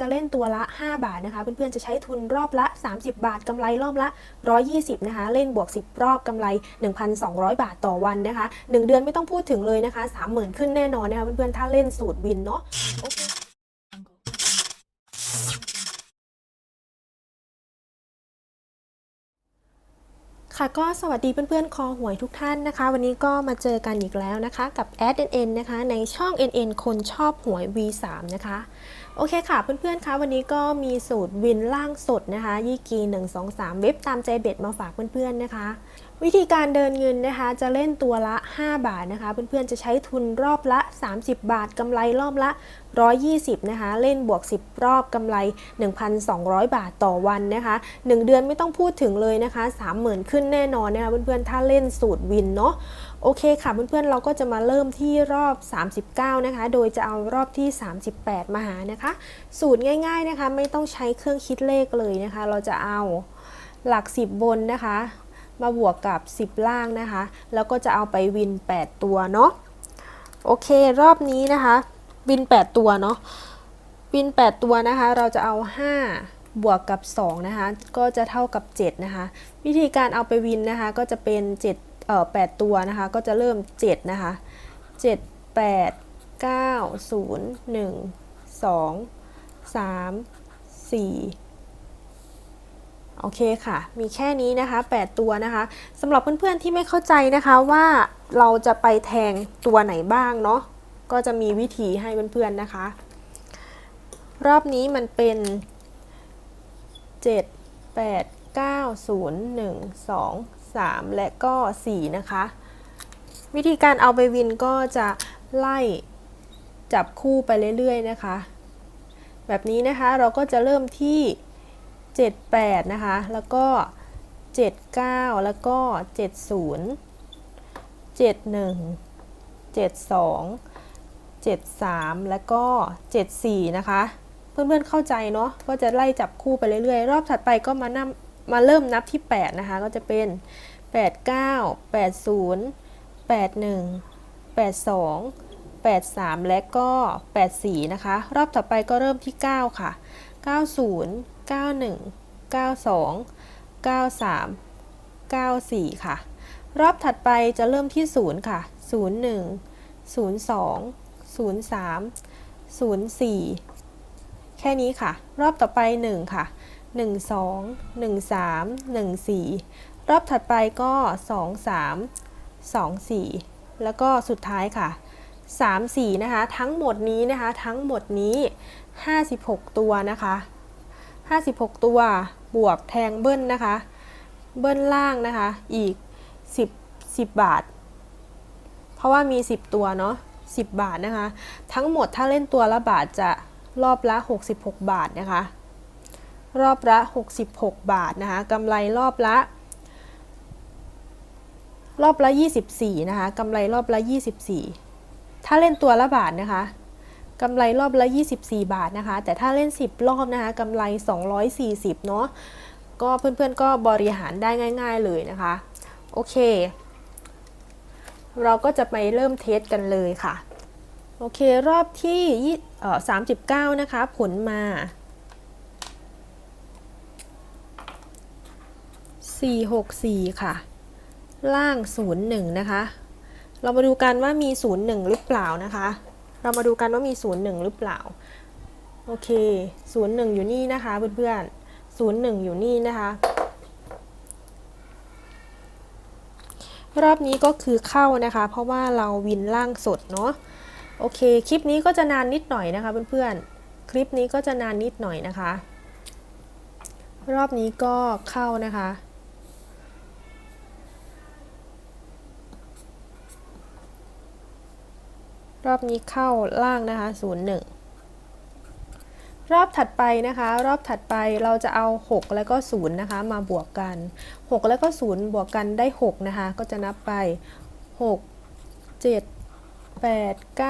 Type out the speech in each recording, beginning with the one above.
จะเล่นตัวละ 5 บาทนะคะ เพื่อนๆจะใช้ทุนรอบละ 30 บาทกำไรรอบละ 120 นะคะ เล่นบวก 10 รอบกำไร 1,200 บาทต่อวันนะคะ 1 เดือนไม่ต้องพูดถึงเลยนะคะ 30,000 ขึ้นแน่นอนนะคะเพื่อนๆถ้าเล่นสูตรวินเนาะคค่ะก็สวัสดีเพื่อนๆ คอหวยทุกท่านนะคะ วันนี้ก็มาเจอกันอีกแล้วนะคะ กับ a d NN นะคะ ในช่อง NN คนชอบหวย V3 นะคะ โอเคค่ะ เพื่อนๆคะวันนี้ก็มีสูตรวินล่างสดนะคะยี่กี 1 2 3 เว็บตามใจเบ็ดมาฝากเพื่อนๆนะคะ วิธีการเดินเงินนะคะ จะเล่นตัวละ 5 บาทนะคะ เพื่อนๆจะใช้ทุนรอบละ 30 บาทกำไรรอบละ 120 นะคะ เล่นบวก 10 รอบกำไร 1,200 บาทต่อวันนะคะ 1 เดือนไม่ต้องพูดถึงเลยนะคะ 30,000 ขึ้นแน่นอนนะคะเพื่อนๆ ถ้าเล่นสูตรวินเนาะโอเคค่ะเพื่อนๆ เราก็จะมาเริ่มที่รอบ 39 นะคะ โดยจะเอารอบที่ 38 มาหานะคะ สูตรง่ายๆนะคะ ไม่ต้องใช้เครื่องคิดเลขเลยนะคะ เราจะเอาหลัก 10 บนนะคะ มาบวกกับ 10 ล่างนะคะ แล้วก็จะเอาไปวิน 8 ตัวเนาะโอเครอบนี้นะคะ วิน 8 ตัวเนาะวิน 8 ตัวนะคะ เราจะเอา 5 บวกกับ 2 นะคะ ก็จะเท่ากับ 7 นะคะ วิธีการเอาไปวินนะคะ ก็จะเป็น7เอ่อ8ตัวนะคะ ก็จะเริ่ม 7 นะคะ 7 8 9 0 1 2 3 4โอเคค่ะ มีแค่นี้นะคะ 8 ตัวนะคะสำหรับเพื่อนๆที่ไม่เข้าใจนะคะว่าเราจะไปแทงตัวไหนบ้างเนาะ ก็จะมีวิธีให้เพื่อนๆนะคะ รอบนี้มันเป็น 7 8 9 0 1 2 3 และก็ 4 นะคะ วิธีการเอาไปวินก็จะไล่จับคู่ไปเรื่อยๆนะคะ แบบนี้นะคะเราก็จะเริ่มที่ 78 นะคะ แล้วก็ 79 แล้วก็ 70 71 72 73 แล้วก็ 74 นะคะ เพื่อนๆเข้าใจเนาะก็จะไล่จับคู่ไปเรื่อยๆ รอบถัดไปก็มานำมาเริ่มนับที่ 8 นะคะ ก็จะเป็น 89 80 81 82 83 และก็ 84 นะคะ รอบต่อไปก็เริ่มที่ 9 ค่ะ 90 91 92 93 94 ค่ะ รอบถัดไปจะเริ่มที่ 0 ค่ะ 01 02 03 04 แค่นี้ค่ะ รอบต่อไป 1 ค่ะ 12 13 14 รอบถัดไปก็ 23 24 แล้วก็สุดท้ายค่ะ 3 4 นะคะ ทั้งหมดนี้นะคะ ทั้งหมดนี้ 56 ตัวนะคะ 56 ตัวบวกแทงเบิ้ลนะคะ เบิ้ลล่างนะคะ อีก 10 10 บาท เพราะว่ามี 10 ตัวเนาะ 10 บาทนะคะ ทั้งหมดถ้าเล่นตัวละบาทจะรอบละ 66 บาทนะคะ รอบละ 66 บาทนะคะกำไรรอบละ รอบละ 24 นะคะกำไรรอบละ 24 ถ้าเล่นตัวละบาทนะคะกำไรรอบละ 24 บาทนะคะ แต่ถ้าเล่น 10 รอบนะคะกำไร 240 เนาะก็เพื่อนๆก็บริหารได้ง่าย ๆเลยนะคะ โอเค เราก็จะไปเริ่มเทสกันเลยค่ะ โอเครอบที่เอ่อ39นะคะ ผลมา464ค่ะ ล่าง01นะคะ เรามาดูกันว่ามี01หรือเปล่านะคะ เรามาดูกันว่ามี01หรือเปล่า โอเค01อยู่นี่นะคะเพื่อนๆ01อยู่นี่นะคะ รอบนี้ก็คือเข้านะคะ เพราะว่าเราวินล่างสดเนาะโอเค คลิปนี้ก็จะนานนิดหน่อยนะคะเพื่อนๆ คลิปนี้ก็จะนานนิดหน่อยนะคะ รอบนี้ก็เข้านะคะ รอบนี้เข้าล่างนะคะ 01 รอบถัดไปนะคะ รอบถัดไปเราจะเอา 6 แล้วก็ 0 นะคะ มาบวกกัน 6 แล้วก็ 0 บวกกันได้ 6 นะคะ ก็จะนับไป 6 7 8 9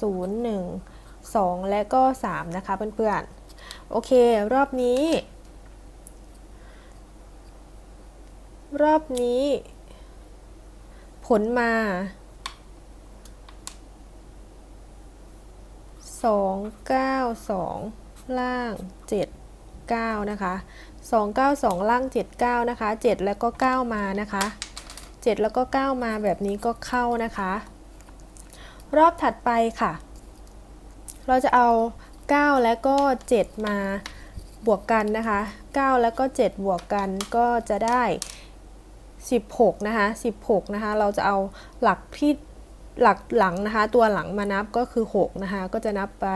0 1 2 และก็ 3 นะคะ เพื่อนๆ โอเค รอบนี้ รอบนี้ ผลมาสองเก้าสอง ล่าง 7 9 นะคะ 292 ล่าง 79 นะคะ 7 แล้วก็ 9 มานะคะ 7 แล้วก็ 9 มาแบบนี้ก็เข้านะคะ รอบถัดไปค่ะ เราจะเอา 9 แล้วก็ 7 มาบวกกันนะคะ 9 แล้วก็ 7 บวกกันก็จะได้ 16 นะคะ 16 นะคะ เราจะเอาหลักที่หลักหลังนะคะ ตัวหลังมานับก็คือ 6 นะคะ ก็จะนับไป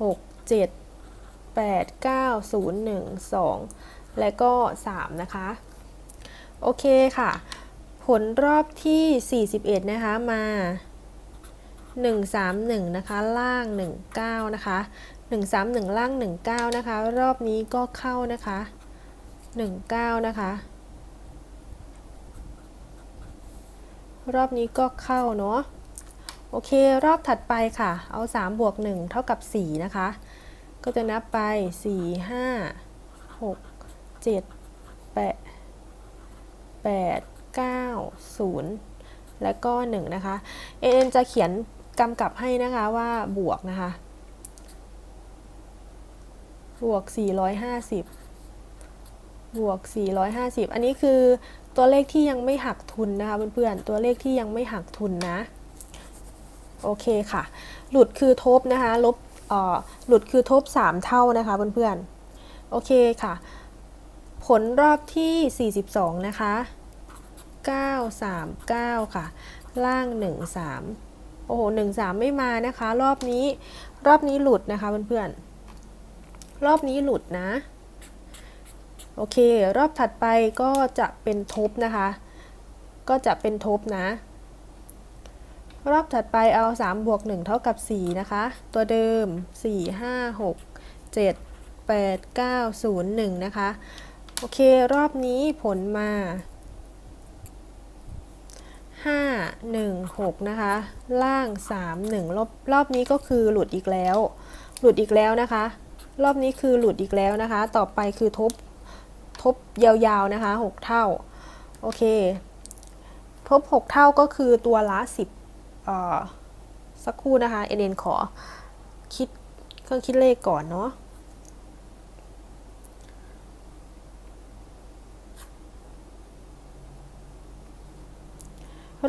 6 7 8 9 0 1 2 และก็ 3 นะคะ โอเคค่ะ ผลรอบที่ 41 นะคะ มา 131 นะคะ ล่าง 19 นะคะ 131 ล่าง 19 นะคะ รอบนี้ก็เข้านะคะ 19 นะคะ รอบนี้ก็เข้าเนาะโอเค รอบถัดไปค่ะ เอา 3 บวก 1 เท่ากับ 4 นะคะ ก็จะนับไป 4 5 6 7 8 8 9 0 และก็ 1 นะคะเอ็นจะเขียนกำกับให้นะคะว่าบวกนะคะ บวก 450 บวก 450 อันนี้คือตัวเลขที่ยังไม่หักทุนนะคะเพื่อนๆ ตัวเลขที่ยังไม่หักทุนนะ โอเคค่ะ หลุดคือทบนะคะ ลบ หลุดคือทบ 3 เท่านะคะเพื่อนๆ โอเคค่ะ ผลรอบที่ 42 นะคะ 939 ค่ะ ล่าง 13 โอ้โห 13 ไม่มานะคะ รอบนี้รอบนี้หลุดนะคะเพื่อนๆ รอบนี้หลุดนะ โอเค รอบถัดไปก็จะเป็นทบนะคะ ก็จะเป็นทบนะ รอบถัดไปเอา 3 บวก 1 เท่ากับ 4 นะคะ ตัวเดิม 4 5 6 7 8 9 0 1 นะคะ โอเค รอบนี้ผลมา 5 1 6 นะคะ ล่าง 3 1 รอบรอบนี้ก็คือหลุดอีกแล้ว หลุดอีกแล้วนะคะ รอบนี้คือหลุดอีกแล้วนะคะ ต่อไปคือทบ ทบยาวๆนะคะ 6 เท่า โอเค ทบ 6 เท่าก็คือตัวละ 10 สักครู่นะคะ NN ขอคิดเครื่องคิดเลขก่อนเนาะ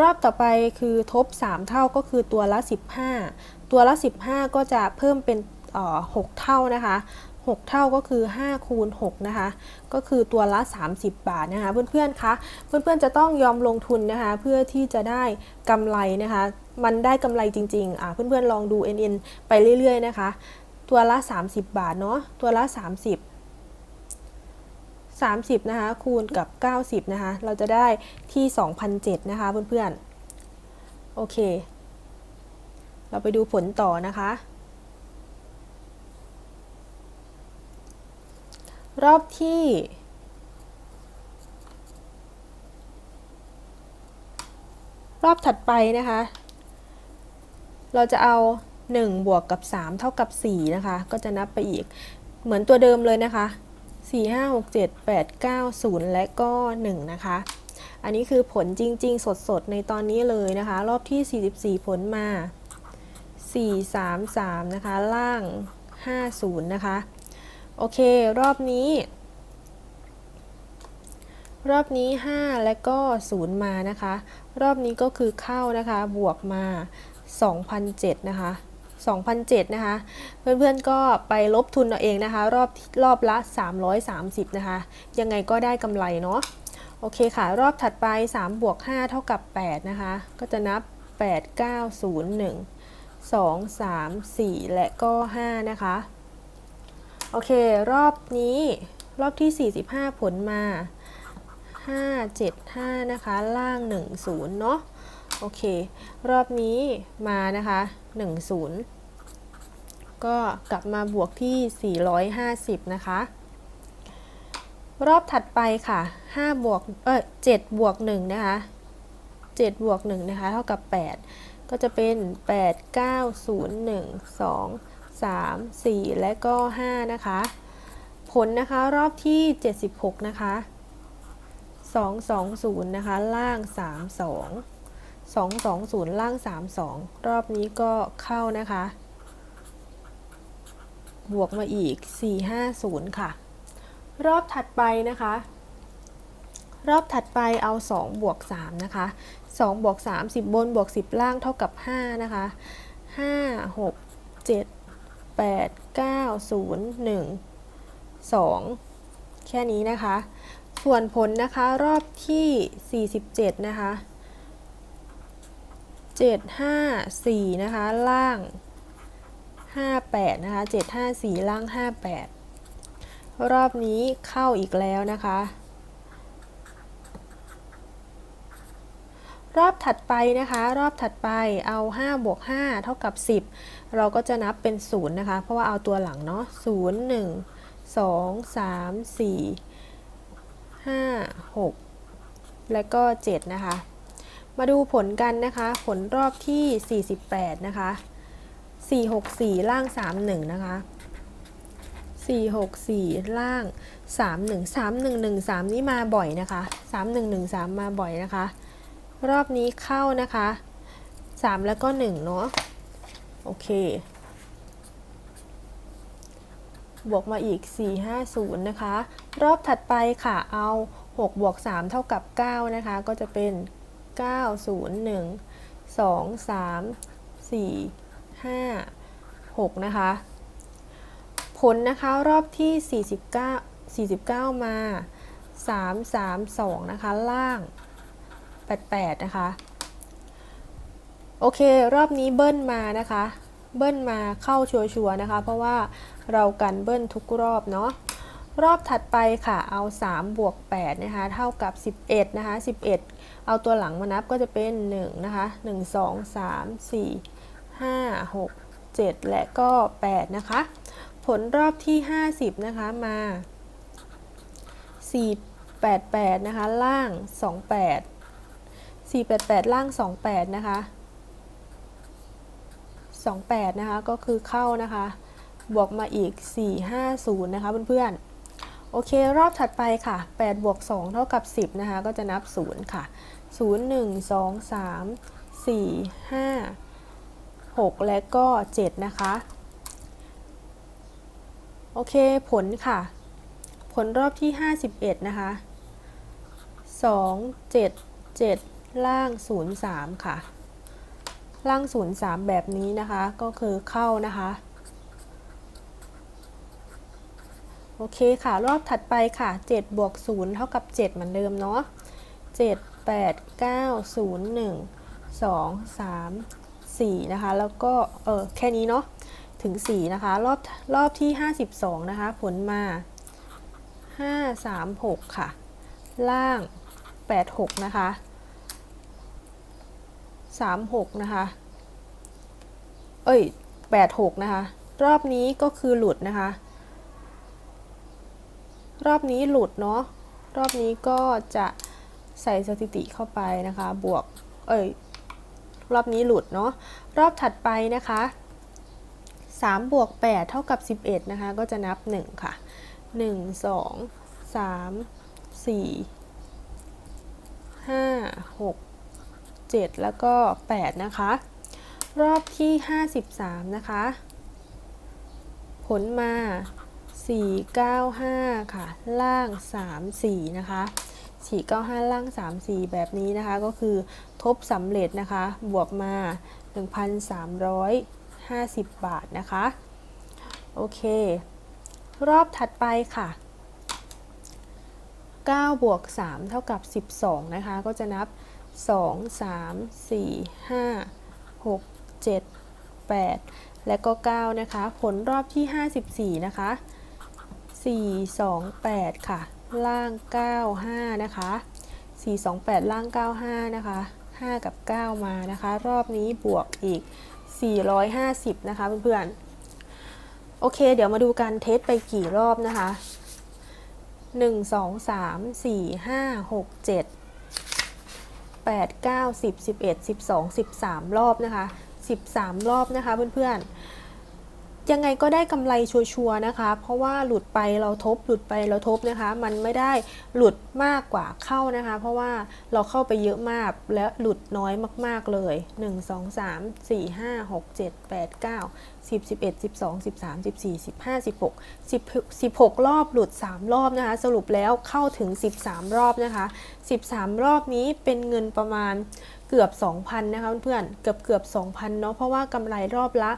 รอบต่อไปคือทบ 3 เท่าก็คือตัวละ 15 ตัวละ 15 ก็จะเพิ่มเป็น 6 เท่านะคะ 6 เท่าก็คือ 5 คูณ 6 นะคะ ก็คือตัวละ 30 บาทนะคะ เพื่อนๆ คะ เพื่อนๆ จะต้องยอมลงทุนนะคะ เพื่อที่จะได้กำไรนะคะ มันได้กำไรจริงๆ อ่าเพื่อนๆ ลองดู NN ไปเรื่อยๆ นะคะ ตัวละ 30 บาทเนาะ ตัวละ 30 30 นะคะ คูณกับ 90 นะคะ เราจะได้ที่ 2,007นะคะ เพื่อนๆ โอเค เราไปดูผลต่อนะคะ รอบที่ รอบถัดไปนะคะ เราจะเอา 1 บวกกับ 3 เท่ากับ 4 นะคะ ก็จะนับไปอีกเหมือนตัวเดิมเลยนะคะ 4 5 6 7 8 9 0 และก็ 1 นะคะ อันนี้คือผลจริง ๆ สดๆ ในตอนนี้เลยนะคะ รอบที่ 44 ผลมา 4 3 3 นะคะ ล่าง 50 นะคะ โอเค รอบนี้ รอบนี้ 5 และก็ 0 มานะคะ รอบนี้ก็คือเข้านะคะ บวกมา2,007นะคะ2,007นะคะ เพื่อนๆก็ไปลบทุนเอาเองนะคะ รอบรอบละ 330 นะคะ ยังไงก็ได้กำไรเนาะ โอเคค่ะ รอบถัดไป 3 บวก 5 เท่ากับ 8 นะคะ ก็จะนับ 8 9 0 1 2 3 4 และก็ 5 นะคะ โอเค รอบนี้ รอบที่ 45 ผลมา 5 7 5 นะคะ ล่าง 1 0 เนาะโอเค รอบนี้มานะคะ 10 ก็กลับมาบวกที่ 450 นะคะ รอบถัดไปค่ะ 5 บวก เออ7บวก 1 นะคะ 7 บวก 1 นะคะ เท่ากับ 8 ก็จะเป็น 8 9 0 1 2 3 4 และก็ 5 นะคะ ผลนะคะรอบที่ 76 นะคะ 220 นะคะ ล่าง 32 220 ล่าง 32 รอบนี้ก็เข้านะคะ บวกมาอีก 450 ค่ะ รอบถัดไปนะคะ รอบถัดไปเอา 2 บวก 3 นะคะ 2 บวก 3 10 บนบวก 10 ล่างเท่ากับ 5 นะคะ 5 6 7 8 9 0 1 2 แค่นี้นะคะ ส่วนผลนะคะรอบที่ 47 นะคะ 7 5 4 นะคะ ล่าง 58 นะคะ 7 5 4 ล่าง 58 รอบนี้เข้าอีกแล้วนะคะ รอบถัดไปนะคะ รอบถัดไปเอา5บวก5เท่ากับ 10 เราก็จะนับเป็น 0 นะคะ เพราะว่าเอาตัวหลังเนาะ0 1 2 3 4 5 6 และก็ 7 นะคะ มาดูผลกันนะคะ ผลรอบที่ 48 นะคะ 464 ล่าง 31 นะคะ464 ล่าง 31 3113 นี่มาบ่อยนะคะ 3113 มาบ่อยนะคะ รอบนี้เข้านะคะ 3 แล้วก็ 1 เนาะโอเค บวกมาอีก 450 นะคะ รอบถัดไปค่ะ เอา 6 บวก 3 เท่ากับ 9 นะคะ ก็จะเป็น 901 2 3 4 5 6 นะคะ ผลนะคะรอบที่ 49 49 มา 3 3 2 นะคะ ล่าง 88 นะคะ โอเค รอบนี้เบิ้ลมานะคะ เบิ้ลมาเข้าชัวร์ๆนะคะ เพราะว่าเรากันเบิ้ลทุกรอบเนาะ รอบถัดไปค่ะ เอา3บวก8นะคะ เท่ากับ 11 นะคะ 11 เอาตัวหลังมานับก็จะเป็น 1 นะคะ 1 2 3 4 5 6 7 และก็ 8 นะคะ ผลรอบที่ 50 นะคะ มา 4 8 8 นะคะ ล่าง 28 488 ล่าง 28 นะคะ 28 นะคะ ก็คือเข้านะคะ บวกมาอีก 450 นะคะเพื่อนๆ โอเค รอบถัดไปค่ะ 8 บวก 2 เท่ากับ 10 นะคะ ก็จะนับ 0 ค่ะ 0 1 2 3 4 5 6 และก็ 7 นะคะ โอเค ผลค่ะ ผลรอบที่ 51 นะคะ 2 7 7 ล่าง 0 3 ค่ะ ล่าง 0 3 แบบนี้นะคะก็คือเข้านะคะ โอเคค่ะ รอบถัดไปค่ะ7บวก0เท่ากับ 7 เหมือนเดิมเนาะ7 8 9 0 1 2 3 4 นะคะ แล้วก็ เออแค่นี้เนาะถึง 4 นะคะ รอบรอบที่ 52 นะคะ ผลมา 5 3 6 ค่ะ ล่าง 8 6 นะคะ 3 6นะคะ เอ้ย8 6นะคะ รอบนี้ก็คือหลุดนะคะ รอบนี้หลุดเนาะ รอบนี้ก็จะใส่สถิติเข้าไปนะคะ บวก เอ้ย รอบนี้หลุดเนาะ รอบถัดไปนะคะ3บวก8เท่ากับ 11 นะคะ ก็จะนับ 1 ค่ะ 1 2 3 4 5 6 7 แล้วก็ 8 นะคะ รอบที่ 53 นะคะ ผลมา 495 ค่ะ ล่าง 34 นะคะ495ล่าง34แบบนี้นะคะ ก็คือทบสำเร็จนะคะ บวกมา 1,350 บาทนะคะ โอเค รอบถัดไปค่ะ 9 บวก 3 เท่ากับ 12 นะคะ ก็จะนับ 2 3 4 5 6 7 8และก็9นะคะ ผลรอบที่54นะคะ4 2 8ค่ะ ล่าง95นะคะ4 2 8ล่าง95นะคะ5กับ9มานะคะ รอบนี้บวกอีก 450 นะคะเพื่อนๆ โอเค เดี๋ยวมาดูการเทสไปกี่รอบนะคะ 1 2 3 4 5 6 7 8 9 10 11 12 13 รอบนะคะ 13 รอบนะคะเพื่อนๆ ยังไงก็ได้กำไรชัวร์นะคะ เพราะว่าหลุดไปเราทบหลุดไปเราทบนะคะ มันไม่ได้หลุดมากกว่าเข้านะคะ เพราะว่าเราเข้าไปเยอะมากและหลุดน้อยมาก ๆเลย 1 2 3 4 5 6 7 8 9 10 11 12 13 14 15 16 10 16 รอบหลุด 3 รอบนะคะ สรุปแล้วเข้าถึง 13 รอบนะคะ 13 รอบนี้เป็นเงินประมาณ เกือบ 2,000นะคะเพื่อนๆเกือบเกือบ2,000เนาะเพราะว่ากำไรรอบละ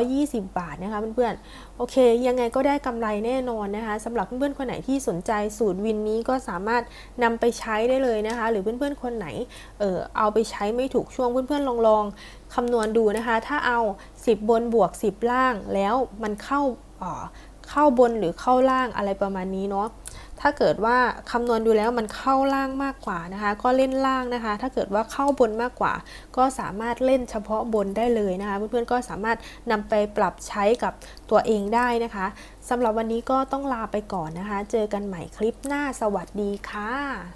120 บาทนะคะเพื่อนๆโอเค ยังไงก็ได้กำไรแน่นอนนะคะสำหรับเพื่อนๆคนไหนที่สนใจสูตรวินนี้ก็สามารถนำไปใช้ได้เลยนะคะ หรือเพื่อนๆคนไหนเออเอาไปใช้ไม่ถูกช่วงเพื่อนๆลองลองๆคำนวณดูนะคะ ถ้าเอา 10 บนบวก 10 ล่างแล้วมันเข้าอ่อเข้าบนหรือเข้าล่างอะไรประมาณนี้เนาะ ถ้าเกิดว่าคำนวณดูแล้วมันเข้าล่างมากกว่านะคะ ก็เล่นล่างนะคะ ถ้าเกิดว่าเข้าบนมากกว่า ก็สามารถเล่นเฉพาะบนได้เลยนะคะ เพื่อนๆก็สามารถนำไปปรับใช้กับตัวเองได้นะคะสำหรับวันนี้ก็ต้องลาไปก่อนนะคะ เจอกันใหม่คลิปหน้าสวัสดีค่ะ